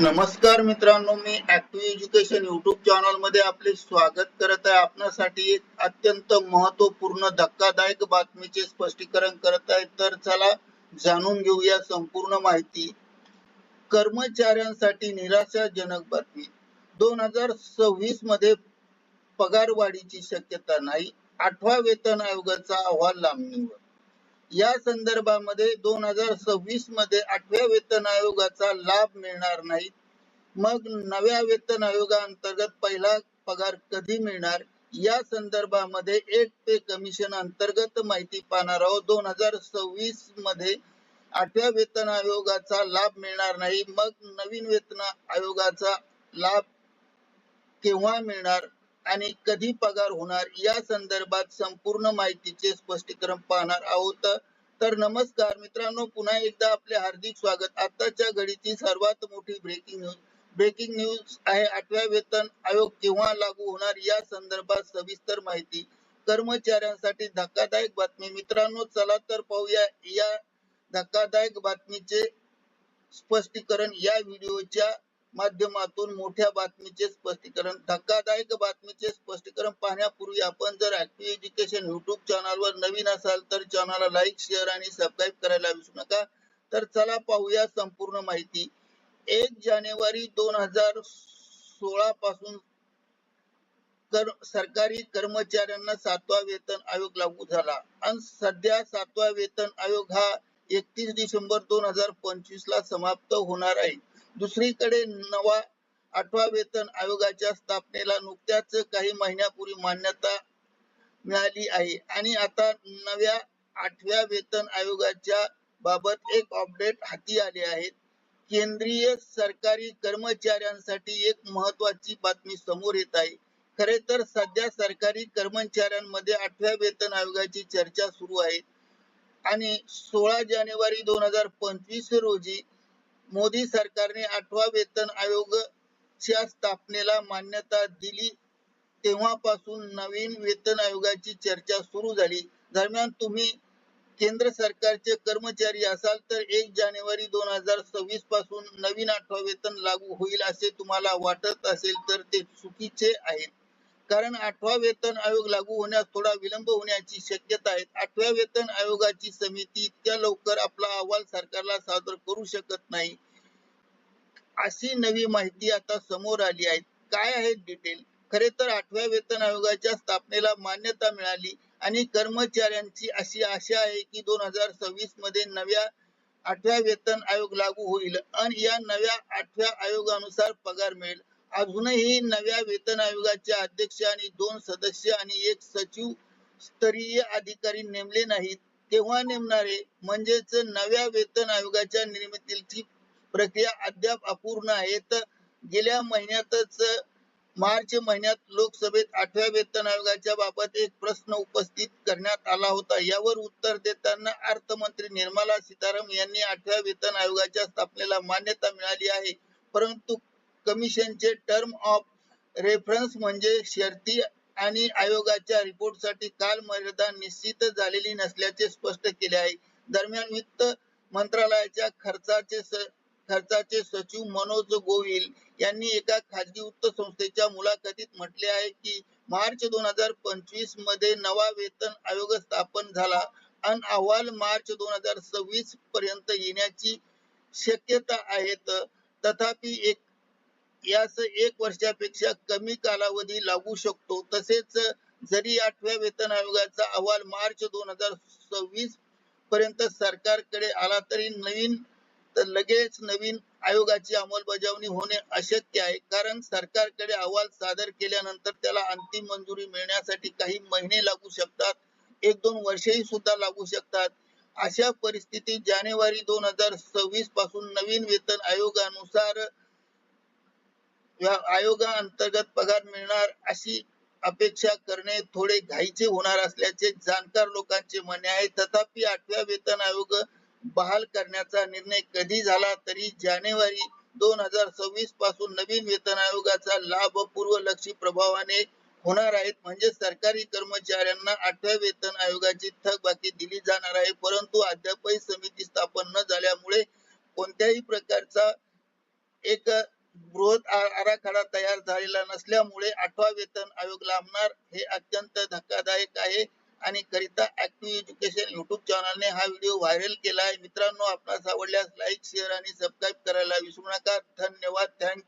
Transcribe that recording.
नमस्कार मित्रांनो मी ऍक्टिव्ह एज्युकेशन युट्यूब चॅनलमध्ये आपले स्वागत करत आहे. आपणासाठी एक अत्यंत महत्त्वपूर्ण धक्कादायक बातमीचे स्पष्टीकरण करत आहे. तर चला जाणून घेऊया संपूर्ण माहिती. कर्मचाऱ्यांसाठी निराशाजनक बातमी. दोन हजार सव्वीसमध्ये पगारवाढीची शक्यता नाही. आठवा वेतन आयोगाचा अहवाल लांबणीवर. या संदर्भामध्ये दोन हजार सव्वीसमध्ये आठव्या वेतन आयोगाचा लाभ मिळणार नाही. मग नव्या वेतन आयोगाअंतर्गत पहिला पगार कधी मिळणार? या संदर्भामध्ये एक पे कमिशन अंतर्गत माहिती पाहणार आहोत. दोन हजार सव्वीसमध्ये आठव्या वेतन आयोगाचा लाभ मिळणार नाही. मग नवीन वेतन आयोगाचा लाभ केव्हा मिळणार? आणि कधी पगार होणार या संदर्भात संपूर्ण माहितीचे स्पष्टीकरण पाहणार आहोत. तर नमस्कार मित्रांनो पुन्हा एकदा आपले हार्दिक स्वागत. आताच्या घडीची सर्वात मोठी ब्रेकिंग न्यूज ब्रेकिंग न्यूज आहे आठव्या वेतन आयोग केव्हा लागू होणार या संदर्भात सविस्तर माहिती. कर्मचाऱ्यांसाठी धक्कादायक बातमी. मित्रांनो चला तर पाहूया या धक्कादायक बातमीचे स्पष्टीकरण या व्हिडिओच्या माध्यमातून मोठ्या बातमीचे स्पष्टीकरण धक्कादायक बातमीचे स्पष्टीकरण पाहण्यापूर्वी आपण जर ऍक्टिव्ह एज्युकेशन युट्यूब चॅनलवर नवीन असाल तर चॅनलला लाईक शेअर आणि सबस्क्राईब करायला विसरू नका. तर चला पाहूया संपूर्ण माहिती. एक जानेवारी दोन हजार सोळा पासून कर सरकारी कर्मचाऱ्यांना सातवा वेतन आयोग लागू झाला. आणि सध्या सातवा वेतन आयोग हा एकतीस डिसेंबर दोन हजार पंचवीस ला समाप्त होणार आहे. दुसरीकडे नवा आठवा वेतन आयोगाच्या स्थापनेला नुकत्याच काही महिन्यापूर्वी मान्यता मिळाली आहे. आणि आता नव्या आठव्या वेतन आयोगाच्या बाबत एक अपडेट हाती आले आहेत केंद्रीय सरकारी कर्मचाऱ्यांसाठी एक महत्वाची बातमी समोर येत आहे. खरे तर सध्या सरकारी कर्मचाऱ्यांमध्ये आठव्या वेतन आयोगाची चर्चा सुरू आहे. आणि सोळा जानेवारी दोन हजार पंचवीस रोजी मोदी सरकारने आठवा वेतन आयोगच्या स्थापनेला मान्यता दिली. तेव्हापासून नवीन वेतन आयोगाची चर्चा सुरू झाली. दरम्यान तुम्ही केंद्र सरकारचे कर्मचारी असाल तर एक जानेवारी दोन हजार सव्वीसपासून नवीन आठवा वेतन लागू होईल असे तुम्हाला वाटत असेल तर ते चुकीचे आहे. कारण आठवा वेतन आयोग लागू होण्यास थोडा विलंब होण्याची शक्यता आहे. आठव्या वेतन आयोगाची समिती इतक्या लवकर आपला अहवाल सरकारला सादर करू शकत नाही अशी नवी माहिती आता समोर आली आहे. काय आहे डिटेल खरे तर आठव्या वेतन आयोगाच्या स्थापनेला मान्यता मिळाली आणि कर्मचाऱ्यांची अशी आशा आहे की दोन हजार सव्वीसमध्ये नव्या आठव्या वेतन आयोग लागू होईल आणि या नव्या आठव्या आयोगानुसार पगार मिळेल. अजूनही नव्या वेतन आयोगाचे अध्यक्ष आणि दोन सदस्य आणि एक सचिव स्तरीय अधिकारी नेमले नाहीत. तेव्हा नेमणारे म्हणजेच नव्या वेतन आयोगाच्या निर्मितीची प्रक्रिया अद्याप अपूर्ण आहे. तर गेल्या महिन्यातच मार्च महिन्यात लोकसभेत आठव्या वेतन आयोगाच्या बाबत एक प्रश्न उपस्थित करण्यात आला होता. यावर उत्तर देताना अर्थमंत्री निर्मला सीतारामन यांनी आठव्या वेतन आयोगाच्या स्थापनेला मान्यता मिळाली आहे. परंतु कमिशनचे टर्म ऑफ रेफरन्स म्हणजे शर्ती आणि आयोगाच्या रिपोर्टसाठी काल मर्यादा निश्चित झालेली नसल्याचे स्पष्ट केले आहे. दरम्यान वित्त मंत्रालयाच्या खर्चाचे खर्चाचे सचिव मनोज गोविल यांनी एका खाजगी वृत्त संस्थेच्या मुलाखतीत म्हटले आहे की मार्च दोन हजार पंचवीसमध्ये नवा वेतन आयोग स्थापन झाला. आणि अहवाल मार्च दोन हजार सव्वीस पर्यंत येण्याची शक्यता आहेत. तथापि एक यास एक वर्षापेक्षा कमी कालावधी लागू शकतो. तसेच जरी आठव्या वेतन आयोगाचा अहवाल मार्च दोन हजार सव्वीस पर्यंत सरकारकडे आला तरी नवीन तर लगेच नवीन आयोगाची अंमलबजावणी होणे अशक्य आहे. कारण सरकारकडे अहवाल सादर केल्यानंतर त्याला अंतिम मंजुरी मिळण्यासाठी काही महिने लागू शकतात. एक दोन वर्षही सुद्धा लागू शकतात. अशा परिस्थितीत जानेवारी दोन हजार सव्वीसपासून नवीन वेतन आयोगानुसार आयोगाअंतर्गत पगार मिळणार अशी अपेक्षा करणे थोडे घाईचे होणार असल्याचे जाणकार लोकांचे म्हणणे आहे. तथापि आठव्या वेतन आयोग बहाल करण्याचा निर्णय कधी झाला तरी जानेवारी दोन हजार सव्वीसपासून नवीन वेतन आयोगाचा लाभ पूर्वलक्षी प्रभावाने होणार आहेत. म्हणजे सरकारी कर्मचाऱ्यांना आठव्या वेतन आयोगाची थकबाकी दिली जाणार आहे. परंतु अद्यापही समिती स्थापन न झाल्यामुळे कोणत्याही प्रकारचा एक बृहत आराखडा तयार झालेला नसल्यामुळे आठवा वेतन आयोग लांबणार हे अत्यंत धक्कादायक आहे. आणि करिता ऍक्टिव्ह एज्युकेशन युट्यूब चॅनलने हा व्हिडिओ व्हायरल केला आहे मित्रांनो आपणास आवडल्यास लाईक शेअर आणि सबस्क्राईब करायला विसरू नका. धन्यवाद. थँक